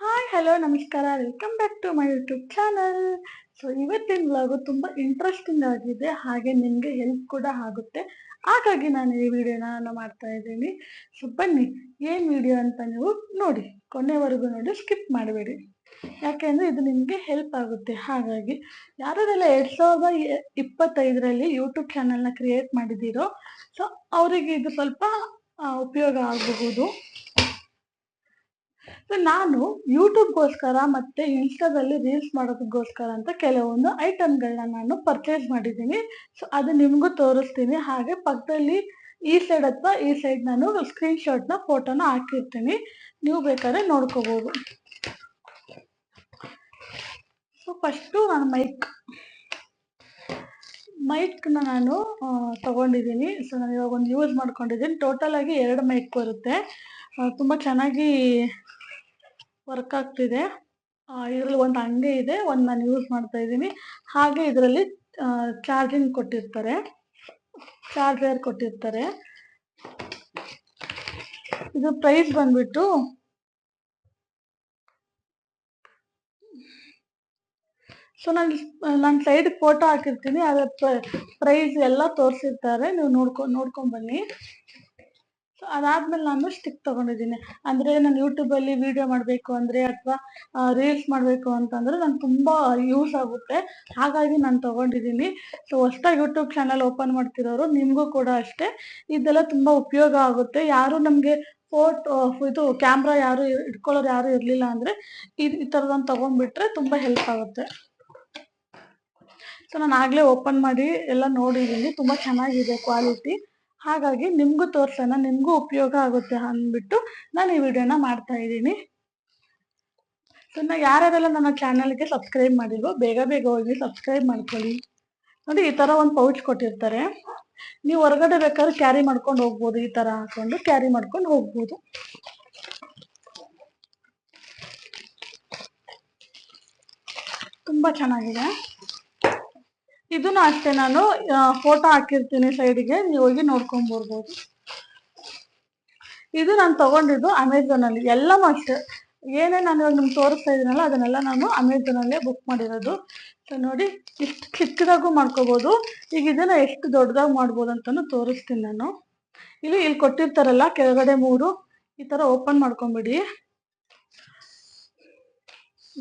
Hi hello ನಮಸ್ಕಾರ. Welcome back to my YouTube channel so ಇವತ್ತಿನ vlog ತುಂಬ interesting ಆಗಿದೆ. ಹಾಗೆ ನಿಮಗೆ ಹೆಲ್ಪ್ ಕೂಡ ಆಗುತ್ತೆ. ಹಾಗಾಗಿ ನಾನು ಈ ವಿಡಿಯೋನ ಮಾಡ್ತಾ ಇದ್ದೀನಿ. ಸೊ ಬನ್ನಿ, ಏನು ವಿಡಿಯೋ ಅಂತ ನೀವು ನೋಡಿ. ಕೊನೆವರೆಗೂ ನೋಡಿ ಸ್ಕಿಪ್ ಮಾಡಬೇಡಿ. ಯಾಕೆಂದರೆ ಇದು ನಿಮಗೆ ಹೆಲ್ಪ್ ಆಗುತ್ತೆ. ಹಾಗಾಗಿ ಯಾರದೆಲ್ಲ ಎರಡು ಸಾವಿರದ ಇಪ್ಪತ್ತೈದರಲ್ಲಿ ಯೂಟ್ಯೂಬ್ ಚಾನಲ್ನ ಕ್ರಿಯೇಟ್ ಮಾಡಿದ್ದೀರೋ ಸೊ ಅವರಿಗೆ ಇದು ಸ್ವಲ್ಪ ಉಪಯೋಗ ಆಗಬಹುದು. ನಾನು ಯೂಟ್ಯೂಬ್ಗೋಸ್ಕರ ಮತ್ತು ಇನ್ಸ್ಟಾದಲ್ಲಿ ರೀಲ್ಸ್ ಮಾಡೋದಕ್ಕೋಸ್ಕರ ಅಂತ ಕೆಲವೊಂದು ಐಟಮ್ಗಳನ್ನ ನಾನು ಪರ್ಚೇಸ್ ಮಾಡಿದ್ದೀನಿ. ಸೊ ಅದು ನಿಮಗೂ ತೋರಿಸ್ತೀನಿ. ಹಾಗೆ ಪಕ್ಕದಲ್ಲಿ ಈ ಸೈಡ್ ಅಥವಾ ಈ ಸೈಡ್ ನಾನು ಸ್ಕ್ರೀನ್ ಶಾಟ್ನ ಫೋಟೋನ ಹಾಕಿರ್ತೀನಿ. ನೀವು ಬೇಕಾದ್ರೆ ನೋಡ್ಕೋಬೋದು. ಸೊ ಫಸ್ಟು ನಾನು ಮೈಕ್ ಮೈಕ್ನ ನಾನು ತಗೊಂಡಿದ್ದೀನಿ. ಸೊ ನಾನು ಇವಾಗ ಒಂದು ಯೂಸ್ ಮಾಡ್ಕೊಂಡಿದ್ದೀನಿ. ಟೋಟಲ್ ಆಗಿ ಎರಡು ಮೈಕ್ ಬರುತ್ತೆ. ತುಂಬ ಚೆನ್ನಾಗಿ ವರ್ಕ್ ಆಗ್ತಿದೆ. ಇದರಲ್ಲಿ ಒಂದು ಹಂಗೆ ಇದೆ, ಒಂದು ನಾನು ಯೂಸ್ ಮಾಡ್ತಾ ಇದ್ದೀನಿ. ಹಾಗೆ ಇದರಲ್ಲಿ ಚಾರ್ಜಿಂಗ್ ಕೊಟ್ಟಿರ್ತಾರೆ. ಚಾರ್ಜರ್ ಕೊಟ್ಟಿರ್ತಾರೆ. ಇದು ಪ್ರೈಸ್ ಬಂದ್ಬಿಟ್ಟು ಸೊ ನಾನು ನನ್ನ ಸೈಡ್ ಫೋಟೋ ಹಾಕಿರ್ತೀನಿ. ಅದರ ಪ್ರೈಸ್ ಎಲ್ಲ ತೋರಿಸಿರ್ತಾರೆ. ನೀವು ನೋಡ್ಕೊ ನೋಡ್ಕೊಂಡ್ ಬನ್ನಿ ಸೊ ಅದಾದ್ಮೇಲೆ ನಾನು ಸ್ಟಿಕ್ ತಗೊಂಡಿದ್ದೀನಿ. ಅಂದ್ರೆ ನಾನು ಯೂಟ್ಯೂಬಲ್ಲಿ ವಿಡಿಯೋ ಮಾಡಬೇಕು ಅಂದ್ರೆ ಅಥವಾ ರೀಲ್ಸ್ ಮಾಡಬೇಕು ಅಂತಂದ್ರೆ ನಾನು ತುಂಬಾ ಯೂಸ್ ಆಗುತ್ತೆ. ಹಾಗಾಗಿ ನಾನು ತಗೊಂಡಿದ್ದೀನಿ. ಸೊ ಹೊಸ್ದಾಗಿ ಯೂಟ್ಯೂಬ್ ಚಾನಲ್ ಓಪನ್ ಮಾಡ್ತಿರೋರು ನಿಮಗೂ ಕೂಡ ಅಷ್ಟೇ. ಇದೆಲ್ಲ ತುಂಬಾ ಉಪಯೋಗ ಆಗುತ್ತೆ. ಯಾರು ನಮಗೆ ಫೋಟೋ ಇದು ಕ್ಯಾಮ್ರಾ ಯಾರು ಇಟ್ಕೊಳ್ಳೋರು ಯಾರು ಇರ್ಲಿಲ್ಲ ಅಂದ್ರೆ ಈ ಈ ತಗೊಂಡ್ಬಿಟ್ರೆ ತುಂಬಾ ಹೆಲ್ಪ್ ಆಗುತ್ತೆ. ಸೊ ನಾನು ಆಗ್ಲೇ ಓಪನ್ ಮಾಡಿ ಎಲ್ಲ ನೋಡಿದ್ದೀನಿ. ತುಂಬಾ ಚೆನ್ನಾಗಿದೆ ಕ್ವಾಲಿಟಿ ಹಾಗಾಗಿ ನಿಮಗೂ ತೋರ್ಸೋಣ, ನಿಮಗೂ ಉಪಯೋಗ ಆಗುತ್ತೆ ಅಂದ್ಬಿಟ್ಟು ನಾನು ಈ ವಿಡಿಯೋನ ಮಾಡ್ತಾ ಇದ್ದೀನಿ. ಸೊ ನಾ ಯಾರ್ಯಾರೆಲ್ಲ ನನ್ನ ಚಾನಲ್ಗೆ ಸಬ್ಸ್ಕ್ರೈಬ್ ಮಾಡಿಲ್ವೋ, ಬೇಗ ಬೇಗ ಹೋಗಿ ಸಬ್ಸ್ಕ್ರೈಬ್ ಮಾಡ್ಕೊಳ್ಳಿ. ನೋಡಿ, ಈ ಥರ ಒಂದು ಪೌಚ್ ಕೊಟ್ಟಿರ್ತಾರೆ. ನೀವು ಹೊರಗಡೆ ಬೇಕಾದ್ರೆ ಕ್ಯಾರಿ ಮಾಡ್ಕೊಂಡು ಹೋಗ್ಬೋದು, ಈ ಥರ ಹಾಕೊಂಡು ಕ್ಯಾರಿ ಮಾಡ್ಕೊಂಡು ಹೋಗ್ಬೋದು. ತುಂಬ ಚೆನ್ನಾಗಿದೆ. ಇದನ್ನು ಅಷ್ಟೇ ನಾನು ಫೋಟೋ ಹಾಕಿರ್ತೀನಿ ಸೈಡ್ಗೆ ನೀವು ಹೋಗಿ ನೋಡ್ಕೊಂಡ್ ಬರ್ಬೋದು ಇದು ನಾನು ತಗೊಂಡಿದ್ದು ಅಮೆಝಾನ್ ಅಲ್ಲಿ. ಎಲ್ಲ ಅಷ್ಟೇ ಏನೇ ನಾನು ಇವಾಗ ನಿಮ್ಗೆ ತೋರಿಸ್ತಾ ಇದ್ದೀನಲ್ಲ ಅದನ್ನೆಲ್ಲ ನಾನು ಅಮೆಝಾನ್ ಅಲ್ಲೇ ಬುಕ್ ಮಾಡಿರೋದು. ಸೊ ನೋಡಿ, ಇಷ್ಟು ಚಿಕ್ಕದಾಗೂ ಮಾಡ್ಕೋಬಹುದು ಈಗ ಇದನ್ನ ಎಷ್ಟು ದೊಡ್ಡದಾಗಿ ಮಾಡ್ಬೋದು ಅಂತಾನು ತೋರಿಸ್ತೀನಿ ನಾನು. ಇಲ್ಲಿ ಇಲ್ಲಿ ಕೊಟ್ಟಿರ್ತಾರಲ್ಲ, ಕೆಳಗಡೆ ಮೂರು. ಈ ತರ ಓಪನ್ ಮಾಡ್ಕೊಂಬಿಡಿ.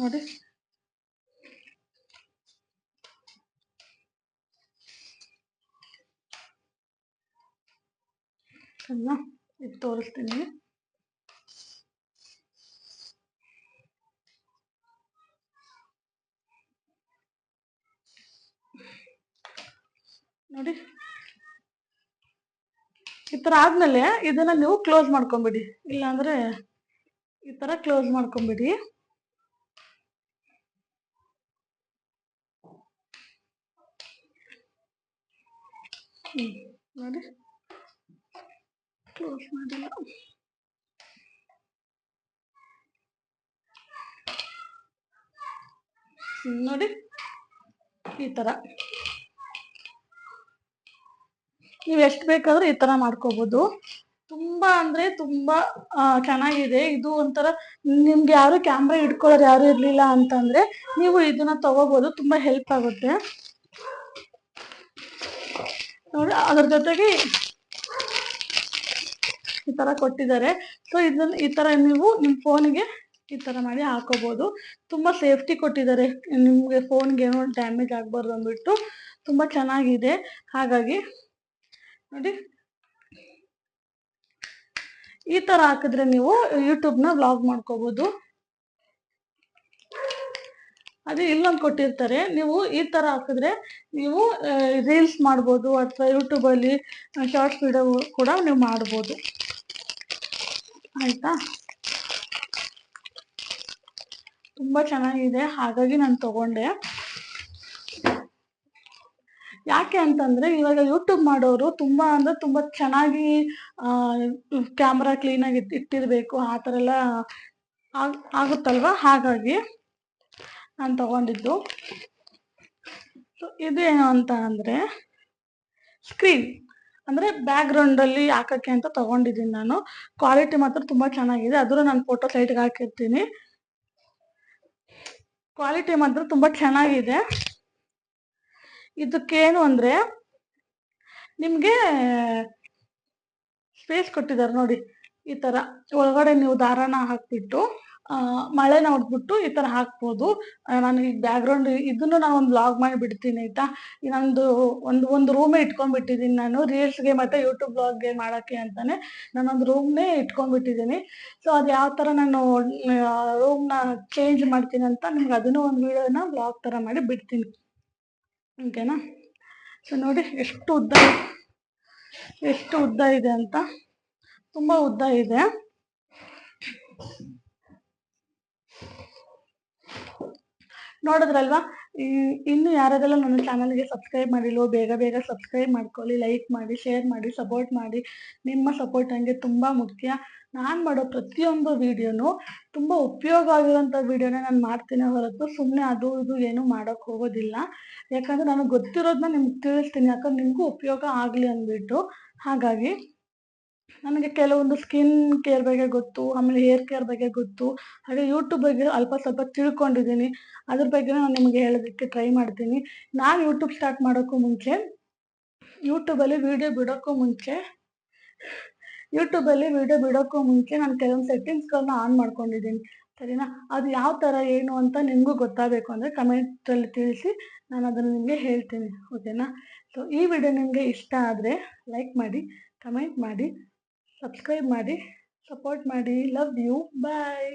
ನೋಡಿ. ಅಲ್ಲ ಇದು ತೋರಿಸ್ತೀನಿ. ನೋಡಿ. ಈ ಥರ ಆದಮೇಲೆ ಇದನ್ನು ನೀವು ಕ್ಲೋಸ್ ಮಾಡ್ಕೊಂಬಿಡಿ. ಇಲ್ಲಾಂದರೆ ಈ ಥರ ಕ್ಲೋಸ್ ಮಾಡ್ಕೊಂಬಿಡಿ. ನೋಡಿ. ಕ್ಲೋಸ್ ನೋಡಿ, ಈ ತರ. ನೀವು ಎಷ್ಟು ಬೇಕಾದ್ರೂ ಈ ತರ ಮಾಡ್ಕೋಬಹುದು ತುಂಬಾ ಅಂದ್ರೆ ತುಂಬಾ ಚೆನ್ನಾಗಿದೆ. ಇದು ಒಂಥರ ನಿಮ್ಗೆ ಯಾರು ಕ್ಯಾಮ್ರಾ ಇಟ್ಕೊಳ್ಳೋರು ಯಾರು ಇರ್ಲಿಲ್ಲ ಅಂತಂದ್ರೆ ನೀವು ಇದನ್ನ ತಗೋಬಹುದು ತುಂಬಾ ಹೆಲ್ಪ್ ಆಗುತ್ತೆ. ನೋಡಿ, ಅದ್ರ ಜೊತೆಗೆ ಈ ತರ ಕೊಟ್ಟಿದ್ದಾರೆ. ಸೊ ಇದನ್ನ ಈ ತರ ನೀವು ನಿಮ್ ಫೋನಿಗೆ ಈ ತರ ಮಾಡಿ ಹಾಕೋಬಹುದು ತುಂಬಾ ಸೇಫ್ಟಿ ಕೊಟ್ಟಿದ್ದಾರೆ. ನಿಮ್ಗೆ ಫೋನ್ಗೆ ಏನೋ ಡ್ಯಾಮೇಜ್ ಆಗ್ಬಾರ್ದು ಅಂದ್ಬಿಟ್ಟು ತುಂಬಾ ಚೆನ್ನಾಗಿದೆ. ಹಾಗಾಗಿ ನೋಡಿ. ಈ ತರ ಹಾಕಿದ್ರೆ ನೀವು ಯೂಟ್ಯೂಬ್ನ ವ್ಲಾಗ್ ಮಾಡ್ಕೋಬಹುದು ಅದೇ ಇಲ್ಲೊಂದು ಕೊಟ್ಟಿರ್ತಾರೆ. ನೀವು ಈ ತರ ಹಾಕಿದ್ರೆ ನೀವು ರೀಲ್ಸ್ ಮಾಡ್ಬೋದು ಅಥವಾ ಯೂಟ್ಯೂಬ್ ಅಲ್ಲಿ ಶಾರ್ಟ್ಸ್ ವಿಡಿಯೋ ಕೂಡ ನೀವು ಮಾಡ್ಬೋದು. ಆಯ್ತಾ? ತುಂಬ ಚೆನ್ನಾಗಿದೆ. ಹಾಗಾಗಿ ನಾನು ತಗೊಂಡೆ. ಯಾಕೆ ಅಂತಂದ್ರೆ ಇವಾಗ ಯೂಟ್ಯೂಬ್ ಮಾಡೋರು ತುಂಬಾ ಅಂದರೆ ತುಂಬಾ ಚೆನ್ನಾಗಿ ಕ್ಯಾಮ್ರಾ ಕ್ಲೀನಾಗಿ ಇಟ್ಟಿರಬೇಕು. ಆ ಥರ ಎಲ್ಲ ಆಗುತ್ತಲ್ವ? ಹಾಗಾಗಿ ನಾನು ತಗೊಂಡಿದ್ದು. ಸೊ ಇದೇನು ಅಂತ ಅಂದರೆ ಸ್ಕ್ರೀನ್ ಅಂದ್ರೆ ಬ್ಯಾಕ್ ಗ್ರೌಂಡ್ ಅಲ್ಲಿ ಹಾಕಕ್ಕೆ ಅಂತ ತಗೊಂಡಿದ್ದೀನಿ ನಾನು. ಕ್ವಾಲಿಟಿ ಮಾತ್ರ ತುಂಬಾ ಚೆನ್ನಾಗಿದೆ. ಅದ್ರ ನಾನು ಫೋಟೋ ಸೈಟ್ಗೆ ಹಾಕಿರ್ತೀನಿ. ಕ್ವಾಲಿಟಿ ಮಾತ್ರ ತುಂಬ ಚೆನ್ನಾಗಿದೆ. ಇದಕ್ಕೇನು ಅಂದರೆ, ನಿಮಗೆ ಸ್ಪೇಸ್ ಕೊಟ್ಟಿದ್ದಾರೆ ನೋಡಿ. ಈ ಥರ ಒಳಗಡೆ ನೀವು ದಾರಾನ ಹಾಕ್ಬಿಟ್ಟು ಆ, ನೋಡ್ಬಿಟ್ಟು ಈ ತರ ಹಾಕ್ಬೋದು. ನಾನು ಈಗ ಬ್ಯಾಕ್ಗ್ರೌಂಡ್ ಇದನ್ನು ನಾನು ಒಂದು ಬ್ಲಾಗ್ ಮಾಡಿ ಬಿಡ್ತೀನಿ ಆಯ್ತಾ ನಂದು ಒಂದು ಒಂದು ರೂಮೇ ಇಟ್ಕೊಂಡ್ಬಿಟ್ಟಿದ್ದೀನಿ ನಾನು. ರೀಲ್ಸ್ಗೆ ಮತ್ತೆ ಯೂಟ್ಯೂಬ್ ಬ್ಲಾಗ್ಗೆ ಮಾಡೋಕ್ಕೆ ಅಂತಾನೆ ನಾನೊಂದು ರೂಮ್ನೇ ಇಟ್ಕೊಂಡ್ಬಿಟ್ಟಿದ್ದೀನಿ ಸೊ ಅದು ಯಾವ ಥರ ನಾನು ರೂಮ್ನ ಚೇಂಜ್ ಮಾಡ್ತೀನಿ ಅಂತ ನಿಮ್ಗೆ ಅದನ್ನು ಒಂದು ವೀಡಿಯೋನ ಬ್ಲಾಗ್ ಥರ ಮಾಡಿ ಬಿಡ್ತೀನಿ. ಓಕೆನಾ? ಸೊ ನೋಡಿ ಎಷ್ಟು ಉದ್ದ ಎಷ್ಟು ಉದ್ದ ಇದೆ ಅಂತ. ತುಂಬ ಉದ್ದ ಇದೆ. ನೋಡಿದ್ರಲ್ವಾ? ಇನ್ನು ಯಾರಾದೆಲ್ಲ ನನ್ನ ಚಾನಲ್ಗೆ ಸಬ್ಸ್ಕ್ರೈಬ್ ಮಾಡಿಲ್ವೋ, ಬೇಗ ಬೇಗ ಸಬ್ಸ್ಕ್ರೈಬ್ ಮಾಡ್ಕೊಳ್ಳಿ ಲೈಕ್ ಮಾಡಿ ಶೇರ್ ಮಾಡಿ ಸಪೋರ್ಟ್ ಮಾಡಿ. ನಿಮ್ಮ ಸಪೋರ್ಟ್ ನನಗೆ ತುಂಬ ಮುಖ್ಯ. ನಾನು ಮಾಡೋ ಪ್ರತಿಯೊಂದು ವಿಡಿಯೋನು ತುಂಬ ಉಪಯೋಗ ಆಗಿರೋಂಥ ವಿಡಿಯೋನೇ ನಾನು ಮಾಡ್ತೀನಿ ಹೊರತು ಸುಮ್ಮನೆ ಅದು, ಇದು ಏನು ಮಾಡೋಕ್ಕೆ ಹೋಗೋದಿಲ್ಲ. ಯಾಕಂದರೆ ನನಗೆ ಗೊತ್ತಿರೋದನ್ನ ನಿಮ್ಗೆ ತಿಳಿಸ್ತೀನಿ. ಯಾಕಂದ್ರೆ ನಿಮಗೂ ಉಪಯೋಗ ಆಗಲಿ ಅಂದ್ಬಿಟ್ಟು. ಹಾಗಾಗಿ ನನಗೆ ಕೆಲವೊಂದು ಸ್ಕಿನ್ ಕೇರ್ ಬಗ್ಗೆ ಗೊತ್ತು, ಆಮೇಲೆ ಹೇರ್ ಕೇರ್ ಬಗ್ಗೆ ಗೊತ್ತು, ಹಾಗೆ ಯೂಟ್ಯೂಬ್ ಬಗ್ಗೆ ಅಲ್ಪ ಸ್ವಲ್ಪ ತಿಳ್ಕೊಂಡಿದ್ದೀನಿ. ಅದ್ರ ಬಗ್ಗೆ ನಾನು ನಿಮಗೆ ಹೇಳೋದಕ್ಕೆ ಟ್ರೈ ಮಾಡ್ತೀನಿ. ನಾನು ಯೂಟ್ಯೂಬ್ ಸ್ಟಾರ್ಟ್ ಮಾಡೋಕ್ಕೂ ಮುಂಚೆ ಯೂಟ್ಯೂಬಲ್ಲಿ ವಿಡಿಯೋ ಬಿಡೋಕ್ಕೂ ಮುಂಚೆ ಯೂಟ್ಯೂಬಲ್ಲಿ ವಿಡಿಯೋ ಬಿಡೋಕ್ಕೂ ಮುಂಚೆ ನಾನು ಕೆಲವೊಂದು ಸೆಟ್ಟಿಂಗ್ಸ್ಗಳನ್ನ ಆನ್ ಮಾಡ್ಕೊಂಡಿದ್ದೀನಿ. ಸರಿನಾ? ಅದು ಯಾವ ಥರ ಏನು ಅಂತ ನಿಮಗೂ ಗೊತ್ತಾಗಬೇಕು ಅಂದರೆ ಕಮೆಂಟಲ್ಲಿ ತಿಳಿಸಿ ನಾನು ಅದನ್ನು ನಿಮಗೆ ಹೇಳ್ತೀನಿ. ಓಕೆನಾ ಸೊ ಈ ವಿಡಿಯೋ ನಿಮಗೆ ಇಷ್ಟ ಆದರೆ ಲೈಕ್ ಮಾಡಿ ಕಮೆಂಟ್ ಮಾಡಿ. ಸಬ್ಸ್ಕ್ರೈಬ್ ಮಾಡಿ ಸಪೋರ್ಟ್ ಮಾಡಿ. Love you bye